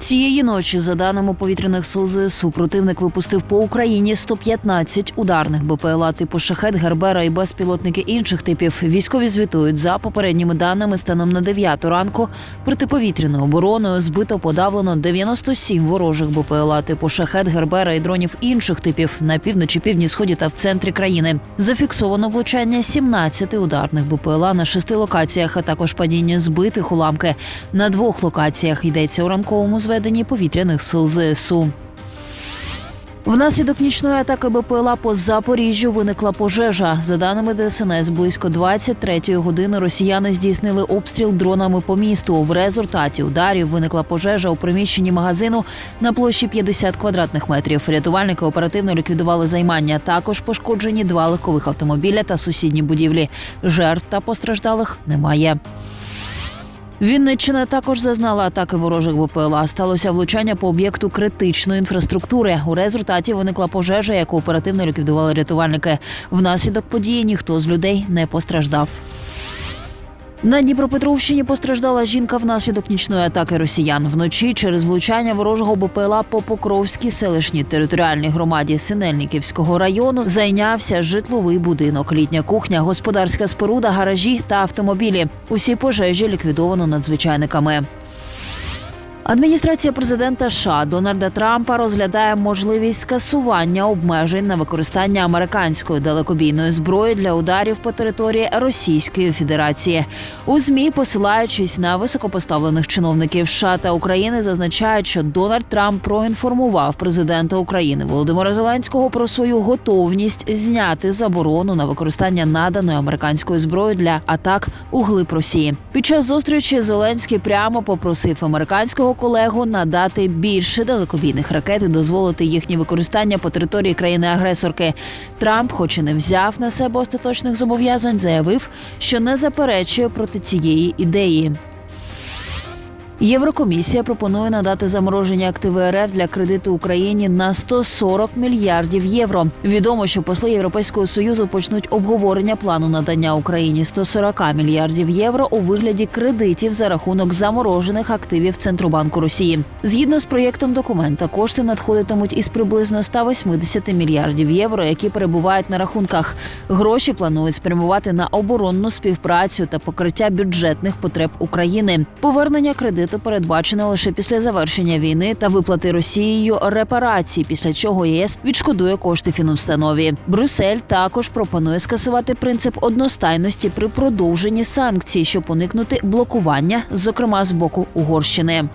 Цієї ночі, за даними повітряних сил ЗСУ, противник випустив по Україні 115 ударних БПЛА типу шахет, Гербера і безпілотники інших типів. Військові звітують за попередніми даними станом на 9 ранку протиповітряною обороною збито подавлено 97 ворожих БПЛА типу шахет, Гербера і дронів інших типів на півночі, півдні, сході та в центрі країни. Зафіксовано влучання 17 ударних БПЛА на шести локаціях, а також падіння збитих уламки на двох локаціях. Йдеться у ранковому зведенні повітряних сил ЗСУ. Внаслідок нічної атаки БПЛА по Запоріжжю виникла пожежа. За даними ДСНС, близько 23-ї години росіяни здійснили обстріл дронами по місту. В результаті ударів виникла пожежа у приміщенні магазину на площі 50 квадратних метрів. Рятувальники оперативно ліквідували займання. Також пошкоджені два легкових автомобіля та сусідні будівлі. Жертв та постраждалих немає. Вінниччина також зазнала атаки ворожих БПЛА. Сталося влучання по об'єкту критичної інфраструктури. У результаті виникла пожежа, яку оперативно ліквідували рятувальники. Внаслідок події ніхто з людей не постраждав. На Дніпропетровщині постраждала жінка внаслідок нічної атаки росіян. Вночі через влучання ворожого БПЛА по Покровській селищній територіальній громаді Синельниківського району зайнявся житловий будинок, літня кухня, господарська споруда, гаражі та автомобілі. Усі пожежі ліквідовано надзвичайниками. Адміністрація президента США Дональда Трампа розглядає можливість скасування обмежень на використання американської далекобійної зброї для ударів по території Російської Федерації. У змі, посилаючись на високопоставлених чиновників США та України, зазначають, що Дональд Трамп проінформував президента України Володимира Зеленського про свою готовність зняти заборону на використання наданої американської зброї для атак у глиб Росії. Під час зустрічі Зеленський прямо попросив американського колегу надати більше далекобійних ракет і дозволити їхнє використання по території країни-агресорки. Трамп, хоч і не взяв на себе остаточних зобов'язань, заявив, що не заперечує проти цієї ідеї. Єврокомісія пропонує надати заморожені активи РФ для кредиту Україні на 140 мільярдів євро. Відомо, що посли Європейського союзу почнуть обговорення плану надання Україні 140 мільярдів євро у вигляді кредитів за рахунок заморожених активів Центробанку Росії. Згідно з проєктом документа, кошти надходитимуть із приблизно 180 мільярдів євро, які перебувають на рахунках. Гроші планують спрямувати на оборонну співпрацю та покриття бюджетних потреб України. Повернення кредиту передбачене лише після завершення війни та виплати Росією репарації, після чого ЄС відшкодує кошти фінустанові. Брюссель також пропонує скасувати принцип одностайності при продовженні санкцій, щоб уникнути блокування, зокрема з боку Угорщини.